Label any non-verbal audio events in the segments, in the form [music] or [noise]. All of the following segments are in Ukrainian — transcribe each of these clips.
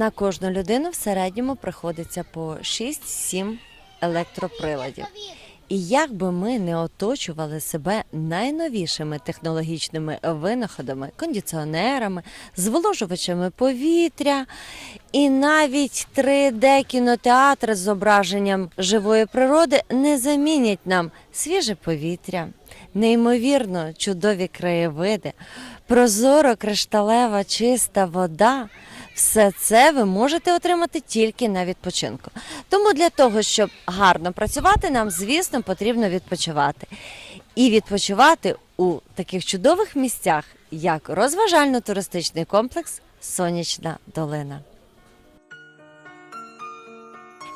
На кожну людину в середньому приходиться по 6-7 електроприладів. І як би ми не оточували себе найновішими технологічними винаходами, кондиціонерами, зволожувачами повітря, і навіть 3D-кінотеатри з зображенням живої природи не замінять нам свіже повітря, неймовірно чудові краєвиди, прозоро кришталева чиста вода. Все це ви можете отримати тільки на відпочинку. Тому для того, щоб гарно працювати, нам, звісно, потрібно відпочивати. І відпочивати у таких чудових місцях, як розважально-туристичний комплекс Сонячна долина.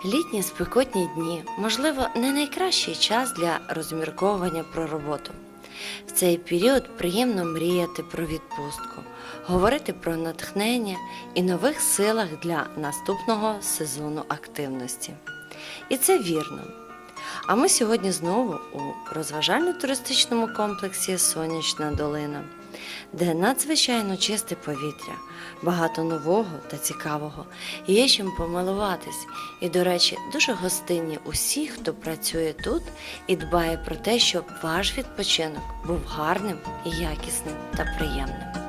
Літні спекотні дні, можливо, не найкращий час для розмірковування про роботу. В цей період приємно мріяти про відпустку, говорити про натхнення і нових силах для наступного сезону активності. І це вірно. А ми сьогодні знову у розважально-туристичному комплексі Сонячна долина, де надзвичайно чисте повітря, багато нового та цікавого, є чим помилуватись. І, до речі, дуже гостинні усі, хто працює тут і дбає про те, щоб ваш відпочинок був гарним і якісним та приємним.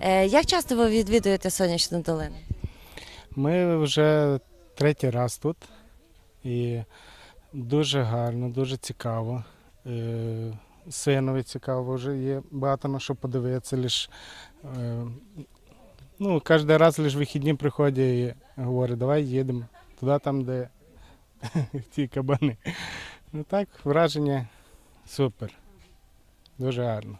Е, Як часто ви відвідуєте сонячну долину? Ми вже третій раз тут і дуже гарно, дуже цікаво. Е, Синові цікаво, вже є багато на що подивитися. Лиш, е, ну, кожен раз лише вихідні приходять і говорять, давай їдемо туди, там, де [laughs] ті кабани. Ну так, враження супер. Дуже гарно.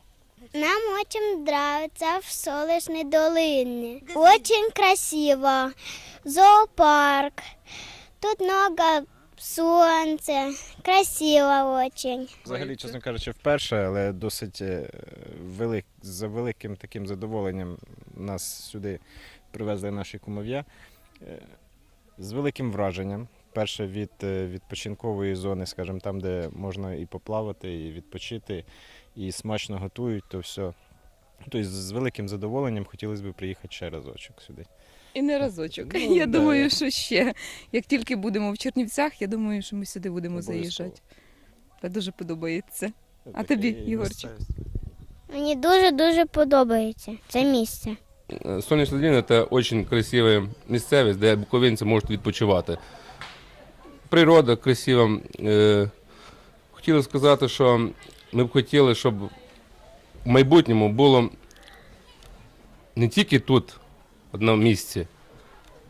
Нам очень нравится в Солнечной долине. Очень красиво. Зоопарк. Тут много солнца. Красиво очень. Взагалі, чесно кажучи, вперше, але досить е, велик, за великим таким задоволенням нас сюди привезли наші кумов'я. Е, З великим враженням. Перше від е, відпочинкової зони, скажімо, там, де можна і поплавати, і відпочити, і смачно готують, то все. Тобто з великим задоволенням хотілося б приїхати ще разочок сюди. І не разочок. Ну, я да. думаю, що ще. Як тільки будемо в Чернівцях, я думаю, що ми сюди будемо Обов'язково. заїжджати. Та дуже подобається. А Така тобі, є місцевість. Мені дуже-дуже подобається це місце. Сонячна долина – це дуже красива місцевість, де буковинці можуть відпочивати. Природа красива. Е, Хотіли сказати, що ми б хотіли, щоб в майбутньому було не тільки тут, одному місці,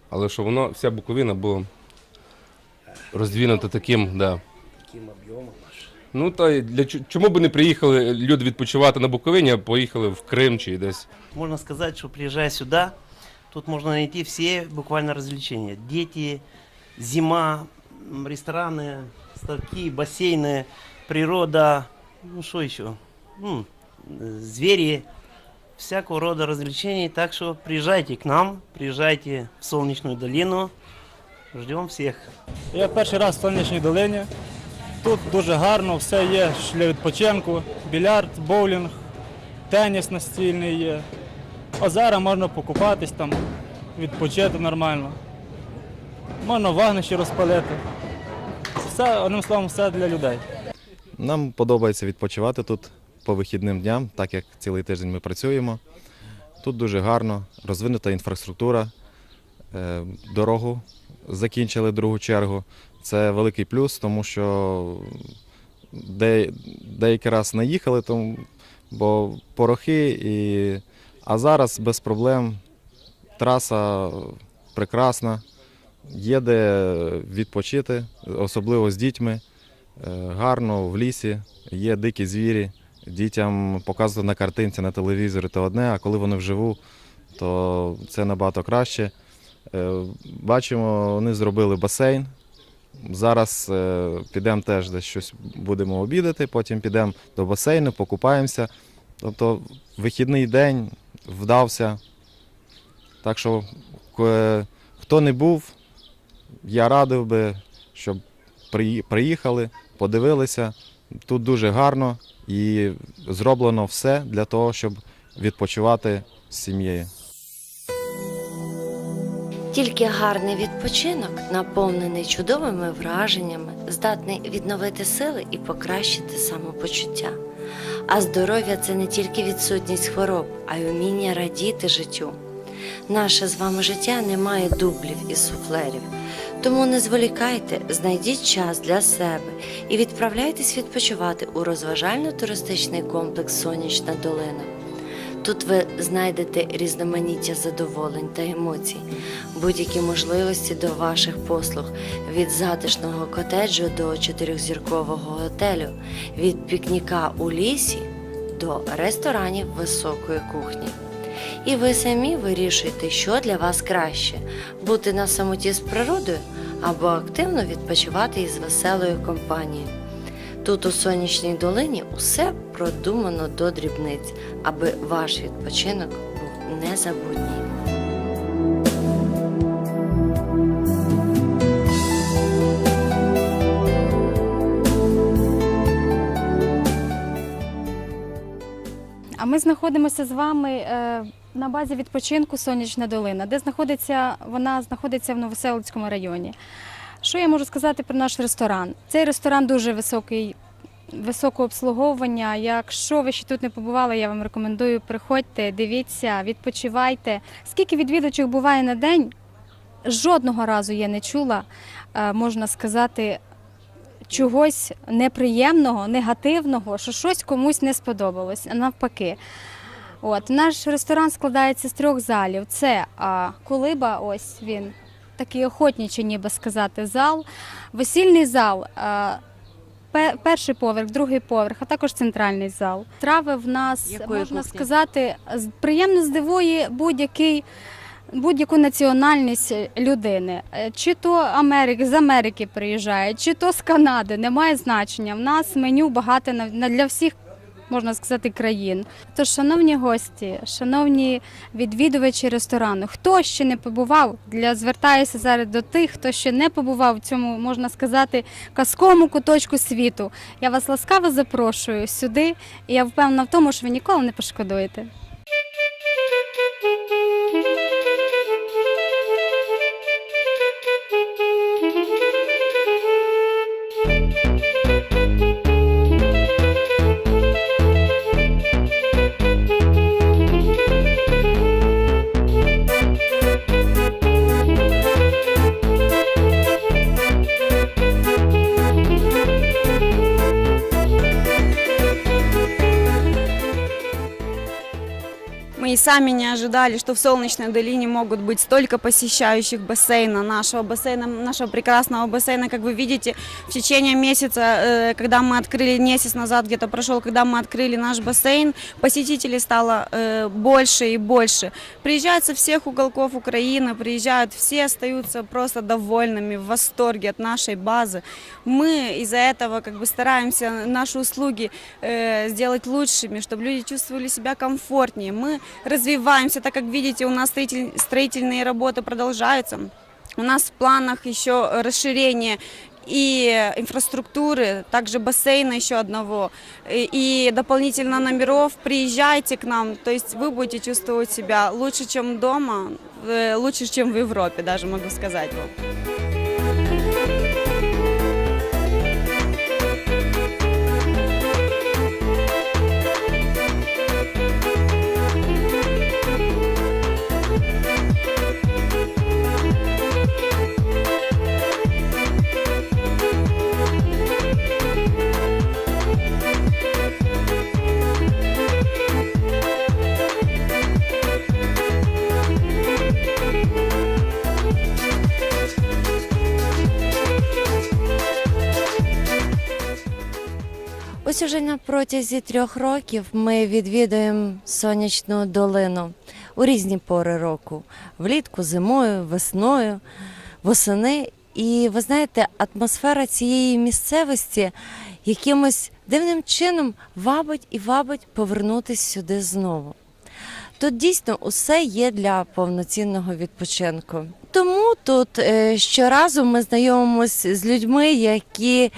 але щоб воно, вся Буковина була роздвинута таким, да. Ну та й для чо- чому б не приїхали люди відпочивати на Буковині, а поїхали в Крим чи десь. Можно сказать, что приезжая сюда, тут можно найти все буквально развлечения. Дети, зима, м, рестораны, ставки, бассейны, природа, ну что еще? М, э, звери, всякого рода развлечений. Так что приезжайте к нам, приезжайте в Солнечную долину. Ждем всех. Я перший раз в сонячній долині. Тут дуже гарно, все є для відпочинку, більярд, боулінг, теніс настільний є. Озера можна покупатись там, відпочити нормально. Можна вогнище розпалити. Все, одним словом, все для людей. Нам подобається відпочивати тут по вихідним дням, так як цілий тиждень ми працюємо. Тут дуже гарно, розвинута інфраструктура, е, дорогу закінчили другу чергу. Це великий плюс, тому що де, деякий раз наїхали, тому, бо порохи, і... а зараз без проблем. Траса прекрасна, є де відпочити, особливо з дітьми. Е, гарно в лісі, є дикі звірі. Дітям показувати на картинці, на телевізорі то одне, а коли вони вживу, то це набагато краще. Е, Бачимо, вони зробили басейн. Зараз е, підемо теж десь щось будемо обідати, потім підемо до басейну, покупаємося. Тобто вихідний день вдався. Так що, хто не був, я радив би, щоб приїхали, подивилися. Тут дуже гарно, і зроблено все для того, щоб відпочивати з сім'єю. Тільки гарний відпочинок, наповнений чудовими враженнями, здатний відновити сили і покращити самопочуття. А здоров'я це не тільки відсутність хвороб, а й уміння радіти життю. Наше з вами життя не має дублів і суфлерів. Тому не зволікайте, знайдіть час для себе і відправляйтесь відпочивати у розважально-туристичний комплекс Сонячна долина. Тут ви знайдете різноманіття задоволень та емоцій, будь-які можливості до ваших послуг від затишного котеджу до чотирьохзіркового готелю, від пікніка у лісі до ресторанів високої кухні. І ви самі вирішуєте, що для вас краще бути на самоті з природою або активно відпочивати із веселою компанією. Тут у сонячній долині усе продумано до дрібниць, аби ваш відпочинок був незабутній. Ми знаходимося з вами е, на базі відпочинку Сонячна долина, де знаходиться вона знаходиться в Новоселицькому районі. Що я можу сказати про наш ресторан? Цей ресторан дуже високий, високого обслуговування. Якщо ви ще тут не побували, я вам рекомендую приходьте, дивіться, відпочивайте. Скільки відвідувачів буває на день? Жодного разу я не чула, е, можна сказати, чогось неприємного, негативного, що щось комусь не сподобалось, а навпаки. От, наш ресторан складається з трьох залів. Це а, колиба, ось він, такий охотничий, ніби сказати, зал, весільний зал. А, Перший поверх, другий поверх, а також центральний зал. Трави в нас Якої можна кухні? сказати, приємно здивує будь-який будь-яку національність людини, Е, чи то Америки з Америки приїжджає, чи то з Канади, немає значення. В нас меню багато для всіх. Можна сказати, країн. Тож, шановні гості, шановні відвідувачі ресторану, хто ще не побував, для звертаюся зараз до тих, хто ще не побував в цьому, можна сказати, казковому куточку світу. Я вас ласкаво запрошую сюди, і я впевнена в тому, що ви ніколи не пошкодуєте. Сами не ожидали, что в Солнечной долине могут быть столько посещающих бассейна, нашего бассейна, нашего прекрасного бассейна. Как вы видите, в течение месяца, э, когда мы открыли, месяц назад где-то прошел, когда мы открыли наш бассейн, посетителей стало э, больше и больше. Приезжают со всех уголков Украины, приезжают, все остаются просто довольными, в восторге от нашей базы. Мы из-за этого как бы стараемся наши услуги э, сделать лучшими, чтобы люди чувствовали себя комфортнее. Мы развиваемся, так как видите, у нас строитель- строительные работы продолжаются. У нас в планах еще расширение и инфраструктуры, также бассейна еще одного, и, и дополнительно номеров. Приезжайте к нам, то есть вы будете чувствовать себя лучше, чем дома, э, лучше, чем в Европе, даже могу сказать вам. Протязі трьох років ми відвідуємо сонячну долину у різні пори року: влітку, зимою, весною, восени. І ви знаєте, атмосфера цієї місцевості якимось дивним чином вабить і вабить повернутися сюди знову. Тут дійсно усе є для повноцінного відпочинку. Тому тут е, щоразу ми знайомимося з людьми, які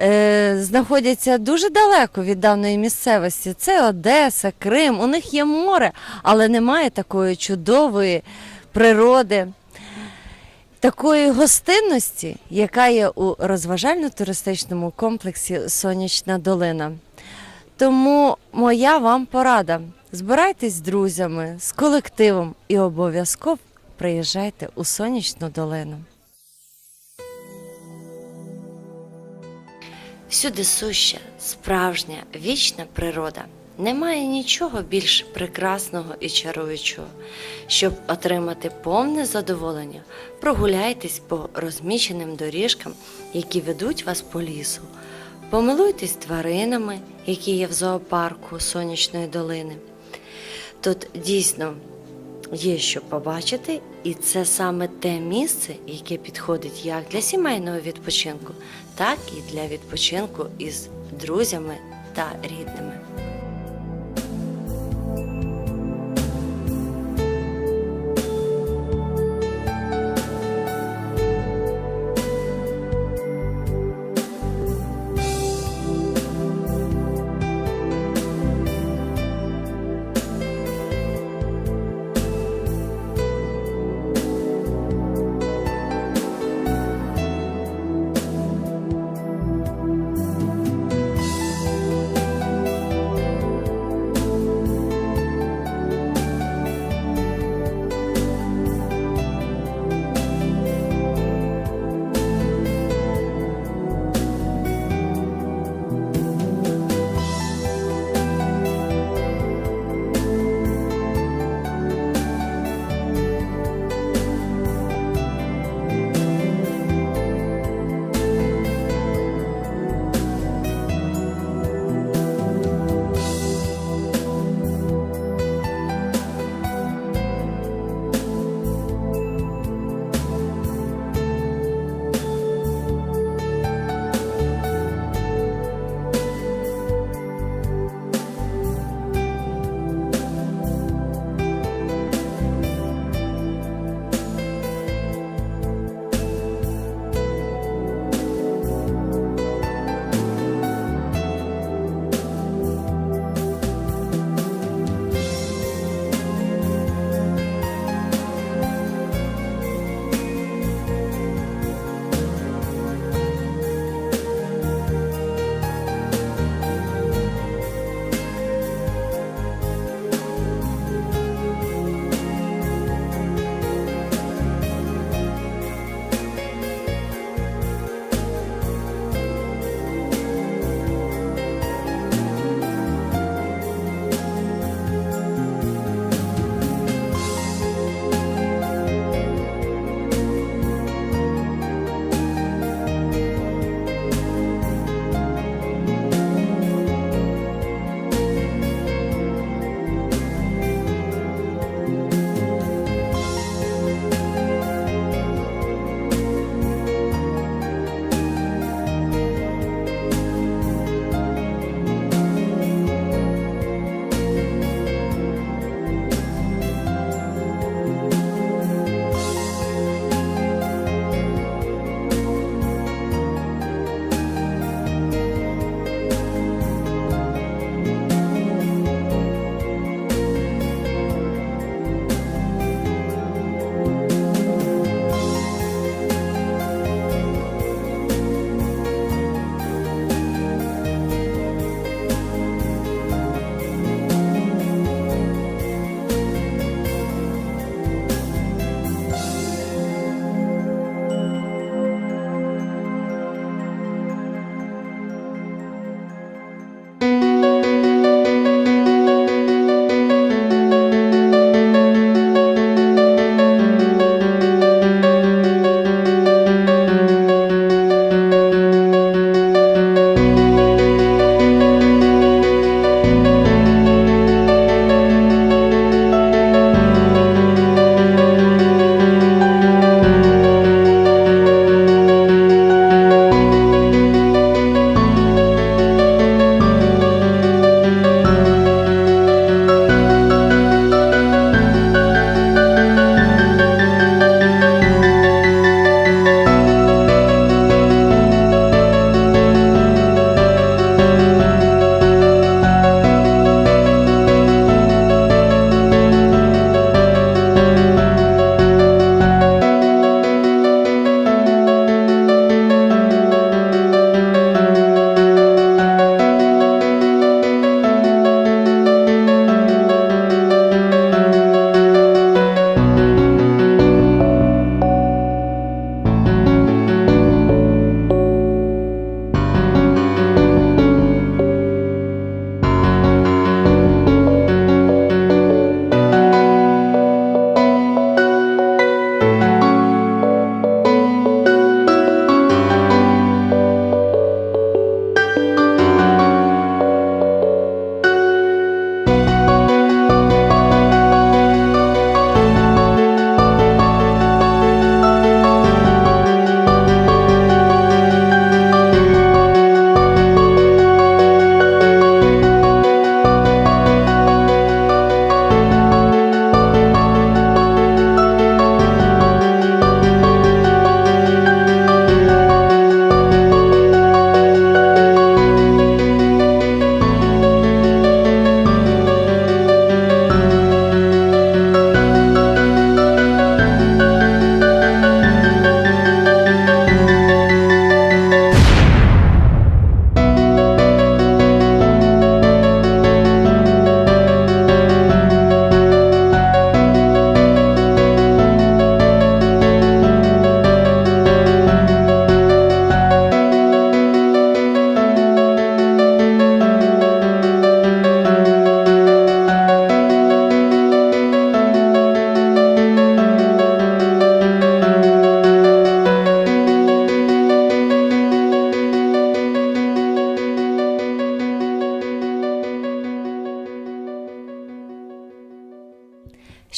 е, знаходяться дуже далеко від даної місцевості. Це Одеса, Крим. У них є море, але немає такої чудової природи, такої гостинності, яка є у розважально-туристичному комплексі Сонячна долина. Тому моя вам порада: збирайтесь з друзями, з колективом і обов'язково приїжджайте у сонячну долину. Всюди суща, справжня, вічна природа. Немає нічого більш прекрасного і чаруючого. Щоб отримати повне задоволення, прогуляйтесь по розміченим доріжкам, які ведуть вас по лісу. Помилуйтесь тваринами, які є в зоопарку Сонячної долини. Тут дійсно є що побачити, і це саме те місце, яке підходить як для сімейного відпочинку, так і для відпочинку із друзями та рідними.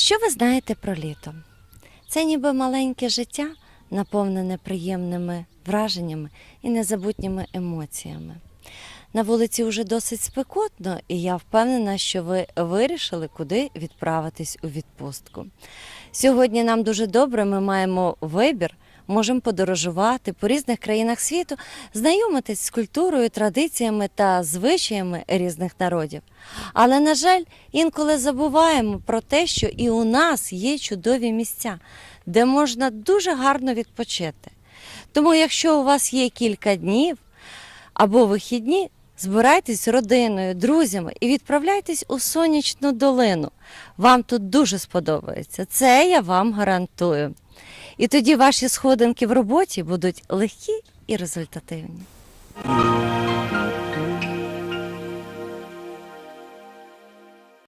Що ви знаєте про літо? Це ніби маленьке життя, наповнене приємними враженнями і незабутніми емоціями. На вулиці вже досить спекотно, і я впевнена, що ви вирішили, куди відправитись у відпустку. Сьогодні нам дуже добре, ми маємо вибір, можемо подорожувати по різних країнах світу, знайомитись з культурою, традиціями та звичаями різних народів. Але, на жаль, інколи забуваємо про те, що і у нас є чудові місця, де можна дуже гарно відпочити. Тому, якщо у вас є кілька днів або вихідні, збирайтесь з родиною, друзями і відправляйтесь у сонячну долину. Вам тут дуже сподобається. Це я вам гарантую. І тоді ваші сходинки в роботі будуть легкі і результативні.